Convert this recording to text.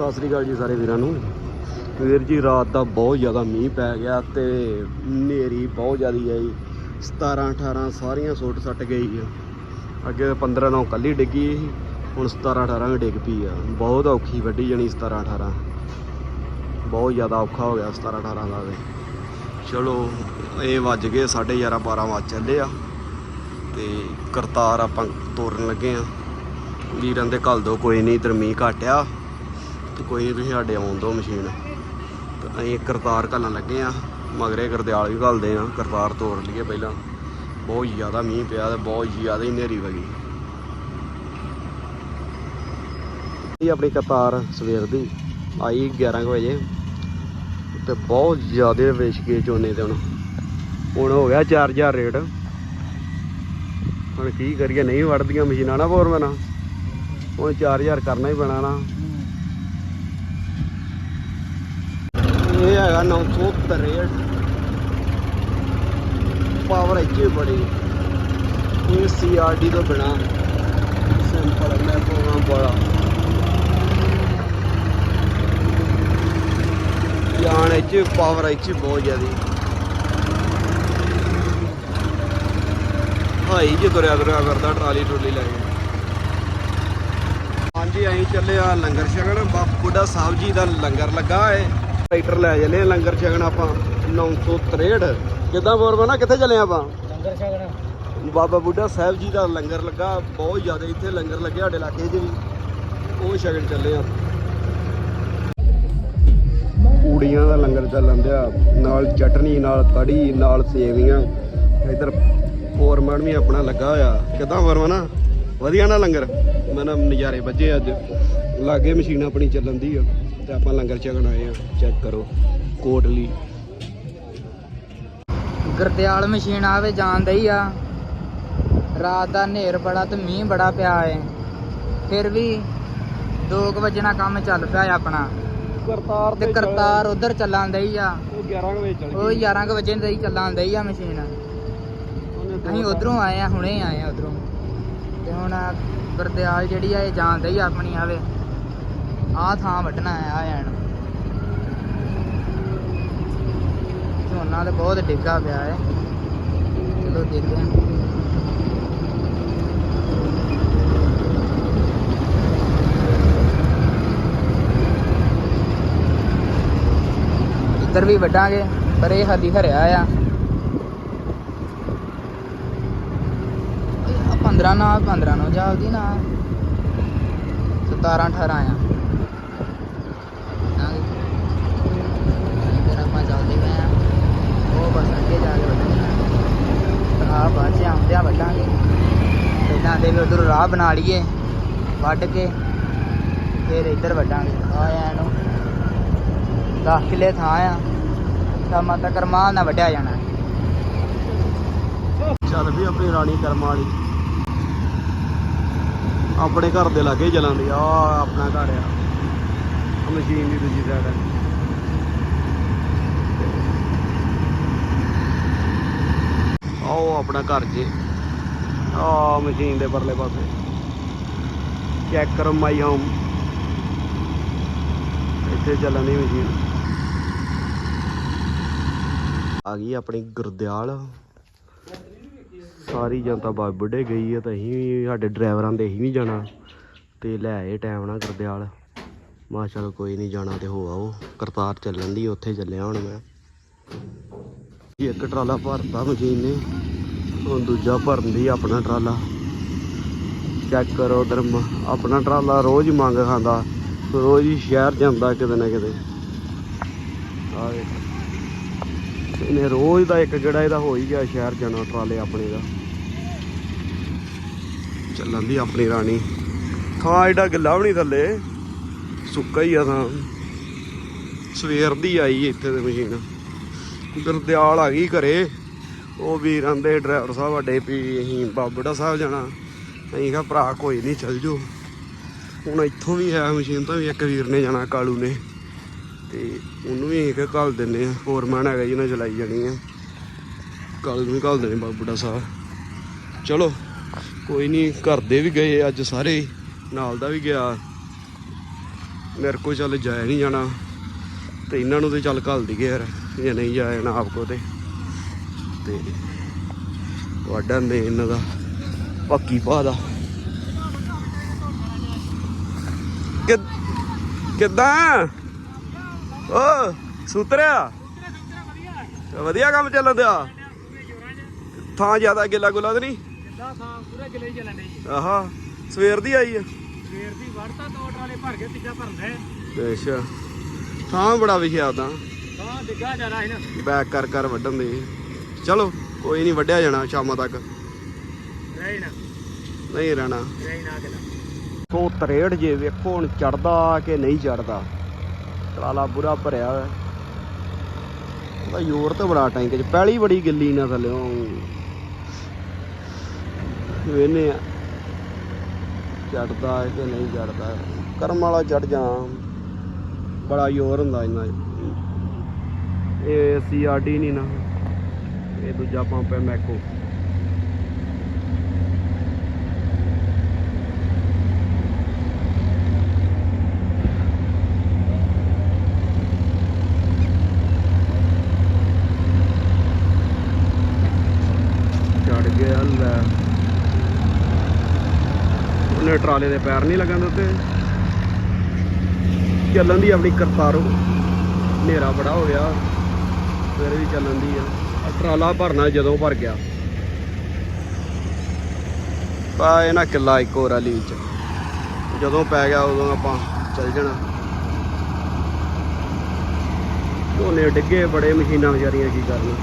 ਸਤਿ ਸ੍ਰੀ ਅਕਾਲ ਜੀ ਸਾਰੇ ਵੀਰਾਂ ਨੂੰ। ਵੀਰ ਜੀ, ਰਾਤ ਦਾ ਬਹੁਤ ਜ਼ਿਆਦਾ ਮੀਂਹ ਪੈ ਗਿਆ ਤੇ ਹਨੇਰੀ ਬਹੁਤ ਜ਼ਿਆਦੀ ਆਈ। 17 18 ਸਾਰੀਆਂ ਸੁੱਟ ਸੱਟ ਗਈ ਆ। ਅੱਗੇ 15 ਨਾਲ ਕੱਲੀ ਡਿੱਗੀ ਸੀ, ਹੁਣ 17 18 ਵੀ ਡਿੱਗ ਪਈ ਆ। ਬਹੁਤ ਔਖੀ ਵੱਢੀ ਜਾਣੀ 17 18 ਬਹੁਤ ਜ਼ਿਆਦਾ ਔਖਾ ਹੋ ਗਿਆ 17 18 ਦਾ ਤੇ ਚਲੋ, ਇਹ ਵੱਜ ਗਏ 11:30 12 ਵੱਜ ਚੱਲੇ ਆ। ਤੇ ਕਰਤਾਰ ਆਪਾਂ ਤੋਰਨ ਲੱਗੇ ਆ। ਵੀਰਾਂ ਦੇ ਘੱਲ ਦੋ, ਕੋਈ ਨਹੀਂ, ਇਧਰ ਮੀਂਹ ਘਟਿਆ ਤੇ ਕੋਈ ਨਹੀਂ ਤੁਸੀਂ ਸਾਡੇ ਆਉਣ ਦਿਓ ਮਸ਼ੀਨ। ਤੇ ਅਸੀਂ ਕਰਤਾਰ ਘੱਲਣ ਲੱਗੇ ਆ। ਮਗਰੇ ਗਰਦਿਆਲ ਵੀ ਘੱਲਦੇ ਆ। ਕਰਤਾਰ ਤੋੜ ਲਈਏ ਪਹਿਲਾਂ। ਬਹੁਤ ਜ਼ਿਆਦਾ ਮੀਂਹ ਪਿਆ ਤੇ ਬਹੁਤ ਜ਼ਿਆਦਾ ਹੀ ਹਨੇਰੀ ਵਗੀ ਇਹ ਆਪਣੀ ਕਰਤਾਰ ਸਵੇਰ ਦੀ ਆਈ 11 ਕੁ ਵਜੇ। ਤੇ ਬਹੁਤ ਜ਼ਿਆਦਾ ਵਿਛ ਗਏ ਝੋਨੇ ਤੇ ਹੁਣ। ਹੁਣ ਹੋ ਗਿਆ 4000 ਰੇਟ। ਹੁਣ ਕੀ ਕਰੀਏ, ਨਹੀਂ ਵੜਦੀਆਂ ਮਸ਼ੀਨਾਂ ਨਾ ਫੋਰਮੈਨ ਹੁਣ 4000 ਕਰਨਾ ਹੀ ਪੈਣਾ ਨਾ। ਇਹ ਹੈਗਾ 963 ਪਾਵਰ ਇੱਥੇ ਬੜੀ। ਇਹ ਸੀਆਰਡੀ ਤੋਂ ਬਿਨਾ ਸਿੰਪਲ ਮੈਂ ਪ੍ਰੋਗਰਾਮ ਬੜਾ। ਜਾਨ ਇੱਥੇ ਪਾਵਰ ਇੱਥੇ ਬਹੁਤ ਜ਼ਿਆਦਾ। ਹਾਈ ਜੇ ਤੁਰਿਆ ਤੁਰਿਆ ਕਰਦਾ ਟਰਾਲੀ ਟਰੂਲੀ ਲੈ ਕੇ। ਹਾਂਜੀ, ਅਸੀਂ ਚੱਲੇ ਆ ਲੰਗਰ ਛਕਣ। ਬੁੱਢਾ ਸਾਹਿਬ ਜੀ ਦਾ ਲੰਗਰ ਲੱਗਾ ਏ। ਟਰੈਕਟਰ ਲੈ ਆ ਲੰਗਰ ਛਕਣ ਆਪਾਂ 963 ਕਿੱਦਾਂ ਬੋਰਬਾ ਕਿੱਥੇ ਚੱਲੇ ਆਪਾਂ? ਲੰਗਰ ਛਕਣਾ। ਬਾਬਾ ਬੁੱਢਾ ਸਾਹਿਬ ਜੀ ਦਾ ਲੰਗਰ ਲੱਗਾ ਬਹੁਤ ਜ਼ਿਆਦਾ ਇੱਥੇ ਲੰਗਰ ਲੱਗੇ ਸਾਡੇ ਇਲਾਕੇ 'ਚ ਵੀ ਉਹ ਛਕਣ ਚੱਲੇ ਆ। ਪੂੜੀਆਂ ਦਾ ਲੰਗਰ ਚੱਲਣ ਦਿਆ ਨਾਲ ਚਟਨੀ ਨਾਲ ਕੜੀ ਨਾਲ ਸੇਵੀਆਂ। ਇਧਰ ਫੋਰਮੈਨ ਵੀ ਆਪਣਾ ਲੱਗਾ ਹੋਇਆ। ਕਿਦਾਂ ਵਰਮਾ ਵਧੀਆ ਨਾ ਲੰਗਰ? ਮੈਂ ਨਾ ਨਜ਼ਾਰੇ ਵੱਜੇ ਅੱਜ। ਲਾਗੇ ਮਸ਼ੀਨ ਆਪਣੀ ਚੱਲਣ ਦੀ ਆ। ਤੇ ਆਪਾਂ ਲੰਗਰ ਛਕਣ ਆਏ ਆ। ਚੈੱਕ ਕਰੋ ਕੋਟਲੀ। ਗਰਦਿਆਲ ਮਸ਼ੀਨ ਆਵੇ ਜਾਣਦਾ ਹੀ ਆ। ਰਾਤ ਦਾ ਹਨੇਰ ਬੜਾ ਤੇ ਮੀਂਹ ਬੜਾ ਪਿਆ ਏ। ਫਿਰ ਵੀ 2 ਵਜੇ ਨਾਲ ਕੰਮ ਚੱਲ ਪਿਆ ਆਪਣਾ। ਕਰਤਾਰ ਤੇ ਕਰਤਾਰ ਉਧਰ ਚੱਲਾਂ ਦਈ ਆ। ਉਹ 11 ਵਜੇ ਚੱਲ ਉਹ 11 ਕੁ ਵਜੇ ਦੀ ਚੱਲਾਂ ਦਈ ਆ ਮਸ਼ੀਨ। ਅਸੀਂ ਉਧਰੋਂ ਆਏ ਆ ਹੁਣੇ ਆਏ ਆ ਉਧਰੋਂ। ਤੇ ਹੁਣ ਗਰਦਿਆਲ ਜਿਹੜੀ ਆ ਇਹ ਜਾਣਦਾ ਹੀ ਆਪਣੀ ਆਵੇ। ਆਹ ਥਾਂ ਵੱਢਣਾ ਆ ਆ ਐਨ। ਝੋਨਾ ਤੇ ਬਹੁਤ ਡਿੱਗਾ ਪਿਆ ਹੈ। ਚਲੋ ਦੇਖਦੇ ਹਾਂ। ਇੱਧਰ ਵੀ ਵੱਢਾਂਗੇ, ਪਰ ਇਹ ਹਾਲੀ ਹਰਿਆ ਆ। ਇਹ 15 ਨਾ 15 ਨੂੰ ਜਲਦੀ ਨਾ। 17 18 ਆ ਵੱਢਾਂਗੇ। ਇੱਧਰ ਆਪਾਂ ਚੱਲਦੇ ਪਏ ਆ ਉਹ ਬਸ ਅੱਗੇ ਜਾ ਕੇ ਵੱਢਾਂਗੇ ਆ ਬਾਅਦ ਚ ਆਉਂਦੇ ਆ ਵੱਢਾਂਗੇ ਪਹਿਲਾਂ ਉਧਰ ਰਾਹ ਬਣਾ ਲਈਏ, ਵੱਢ ਕੇ, ਫਿਰ ਇੱਧਰ ਵੱਢਾਂਗੇ। ਆ ਇਹਨੂੰ 10 ਕਿੱਲੇ ਥਾਂ ਆ ਸ਼ਾਮਾਂ ਤੱਕ ਰਮਾਨ ਨਾਲ ਵੱਢਿਆ ਜਾਣਾ। ਚੱਲ ਵੀ ਆਪਣੀ ਰਾਣੀ ਕਰਮਾਂ ਵਾਲੀ ਆਪਣੇ ਘਰ ਦੇ ਲਾਗੇ ਚਲਾਉਂਦੀ ਆ ਆਪਣਾ ਘਰ ਆ। ਮਸ਼ੀਨ ਦੀ ਦੂਜੀ ਸਾਈਡ ਆ। ਆਓ ਆਪਣਾ ਘਰ ਜੇ। ਆ ਮਸ਼ੀਨ ਦੇ ਪਰਲੇ ਪਾਸੇ। ਚੈੱਕ ਕਰੋ ਮਾਈ ਹੋਮ ਇੱਥੇ ਚੱਲਣ ਦੀ ਮਸ਼ੀਨ। ਆ ਗਈ ਆਪਣੀ ਗੁਰਦਿਆਲ। ਸਾਰੀ ਜਨਤਾ ਬਾਬੇ ਬੁੱਢੇ ਗਈ ਹੈ ਤਾਂ ਅਸੀਂ ਵੀ ਸਾਡੇ ਡਰਾਈਵਰਾਂ ਦੇ ਅਸੀਂ ਵੀ ਜਾਣਾ। ਤੇ ਲੈ ਆਏ ਟਾਈਮ ਨਾਲ ਗੁਰਦਿਆਲ। ਮਾ ਚਲ ਕੋਈ ਨਹੀਂ ਜਾਣਾ ਤੇ ਹੋ ਆਓ। ਕਰਤਾਰ ਚੱਲਣ ਦੀ, ਉੱਥੇ ਚੱਲਿਆ ਹੁਣ ਮੈਂ। ਇੱਕ ਟਰਾਲਾ ਭਰਤਾ ਮਸ਼ੀਨ ਨੇ। ਹੁਣ ਦੂਜਾ ਭਰਨ ਦੀ ਆਪਣਾ ਟਰਾਲਾ। ਚੈੱਕ ਕਰੋ ਉਧਰ ਆਪਣਾ ਟਰਾਲਾ ਰੋਜ਼ ਮੰਗ ਖਾਂਦਾ। ਰੋਜ਼ ਹੀ ਸ਼ਹਿਰ ਜਾਂਦਾ ਕਿਤੇ ਨਾ ਕਿਤੇ। ਆ ਵੇਖ। ਇਹਨੇ ਰੋਜ਼ ਦਾ ਇੱਕ ਜਿਹੜਾ ਇਹਦਾ ਹੋ ਹੀ ਗਿਆ ਸ਼ਹਿਰ ਜਾਣਾ ਟਰਾਲੇ ਆਪਣੇ ਦਾ। ਚੱਲਣ ਦੀ ਆਪਣੀ ਰਾਣੀ। ਥਾਂ ਐਡਾ ਗਿੱਲਾ ਵੀ ਨਹੀਂ ਥੱਲੇ, ਸੁੱਕਾ ਹੀ ਆ ਥਾਂ। ਸਵੇਰ ਦੀ ਆਈ ਇੱਥੇ ਤੇ ਮਸ਼ੀਨ। ਗੁਰਦਿਆਲ ਆ ਗਈ ਘਰੇ। ਉਹ ਵੀਰ ਦੇ ਡਰਾਈਵਰ ਸਾਹਿਬ, ਸਾਡੇ ਵੀ ਅਸੀਂ ਬਾਬੜਾ ਸਾਹਿਬ ਜਾਣਾ। ਅਸੀਂ ਕਿਹਾ, ਭਰਾ, ਕੋਈ ਨਹੀਂ ਚੱਲ ਜੋ ਹੁਣ ਇੱਥੋਂ ਵੀ ਹੈ ਮਸ਼ੀਨ ਤੋਂ ਵੀ ਇੱਕ ਵੀਰ ਨੇ ਜਾਣਾ, ਕਾਲੂ ਨੇ। ਤੇ ਉਹਨੂੰ ਵੀ ਇੱਕ ਘੱਲ ਦਿੰਨੇ ਆ ਫੋਰਮੈਨ ਹੈਗਾ ਜੀ, ਉਹਨੇ ਚਲਾਈ ਜਾਣੀ ਆ। ਕਾਲੂ ਨੂੰ ਵੀ ਘੱਲ ਦੇਣੇ ਬਾਬੂੜਾ ਸਾਹਿਬ। ਚਲੋ, ਕੋਈ ਨਹੀਂ ਘਰ ਦੇ ਵੀ ਗਏ ਅੱਜ ਸਾਰੇ। ਨਾਲ ਦਾ ਵੀ ਗਿਆ। ਮੇਰੇ ਕੋਲ ਚੱਲ ਜਾਇਆ ਨਹੀਂ ਜਾਣਾ। ਤੇ ਇਹਨਾਂ ਨੂੰ ਤੇ ਚੱਲ ਘੱਲ ਦਈਏ ਯਾਰ, ਜੇ ਨਹੀਂ ਜਾਇਆ ਨਾ ਆਪ ਕੋ ਤੇ। ਤੇ ਤੁਹਾਡਾ ਮੇਨ ਦਾ ਪੱਕੀ ਪਾ ਦਾ। ਕਿੱਦਾਂ ਓ ਸੁਤਰਿਆ? ਵਧੀਆ ਕੰਮ ਚੱਲਣ ਦਿਆ। ਥਾਂ ਜ਼ਿਆਦਾ ਗਿੱਲਾ ਗੁੱਲਾ ਤੇ ਨਹੀਂ? ਕਿੱਦਾਂ ਸਾਂ ਪੂਰੇ ਕਿਲੇ ਚੱਲਣ ਦੇ ਆਹਾ ਸਵੇਰ ਦੀ ਆਈ ਆ। ਸਵੇਰ ਦੀ ਵੜਤਾ ਦੋ ਟਰਾਲੇ ਭਰ ਕੇ ਤੀਜਾ ਭਰਦਾ ਅੱਛਾ। ਥਾਂ ਬੜਾ ਵਿਖਿਆ ਉਦਾਂ ਹਾਂ ਡਿੱਗਾ ਹੈ ਨਾ। ਬੈਕ ਕਰ ਕਰ ਵੱਢਣ ਦੇ। ਚਲੋ ਕੋਈ ਨਹੀਂ ਵੱਢਿਆ ਜਾਣਾ ਸ਼ਾਮਾਂ ਤੱਕ। ਨਹੀਂ ਰਹਿਣਾ। ਰਹਿ ਨਾ ਕਿਲਾ ਕੋ 63 ਜੇ ਵੇਖੋ ਹੁਣ ਚੜਦਾ ਕਿ ਨਹੀਂ ਚੜਦਾ ਟਰਾਲਾ ਬੁਰਾ ਭਰਿਆ ਹੋਇਆ। ਉਹਦਾ ਜ਼ੋਰ ਤਾਂ ਬੜਾ ਟੈਂਕ 'ਚ ਪੈਲੀ ਬੜੀ ਗਿੱਲੀ ਨਾ ਥੱਲਿਓ ਵੇਨੇ ਆ। ਚੜਦਾ ਕਿ ਨਹੀਂ ਚੜਦਾ ਕਰਮ ਵਾਲਾ ਚੜ ਜਾ। ਬੜਾ ਜ਼ੋਰ ਹੁੰਦਾ ਇਹਨਾਂ। ਇਹ ਸੀਆਰਡੀ ਨਹੀਂ ਨਾ। ਦੂਜਾ ਪੰਪ ਹੈ ਮੈਕੋ। ਚੜ ਗਿਆ ਲੈ। ਉਹਨੇ ਟਰਾਲੇ ਦੇ ਪੈਰ ਨਹੀਂ ਲੱਗਣ ਦਿੱਤੇ। ਚੱਲਣ ਦੀ ਆਪਣੀ ਕਰਤਾਰੋ। ਹਨੇਰਾ ਬੜਾ ਹੋ ਗਿਆ। ਫਿਰ ਵੀ ਚੱਲਣ ਦੀ ਆ। ਟਰਾਲਾ ਭਰਨਾ ਜਦੋਂ ਭਰ ਗਿਆ। ਪਾ ਇਹ ਨਾ ਕਿੱਲਾ ਇੱਕ ਹੋਰ ਵਾਲੀ ਵਿੱਚ। ਜਦੋਂ ਪੈ ਗਿਆ ਉਦੋਂ ਆਪਾਂ ਚੱਲ ਜਾਣਾ। ਝੋਨੇ ਡਿੱਗੇ ਬੜੇ ਮਸ਼ੀਨਾਂ ਵਿਚਾਰੀਆਂ ਕੀ ਕਰਨ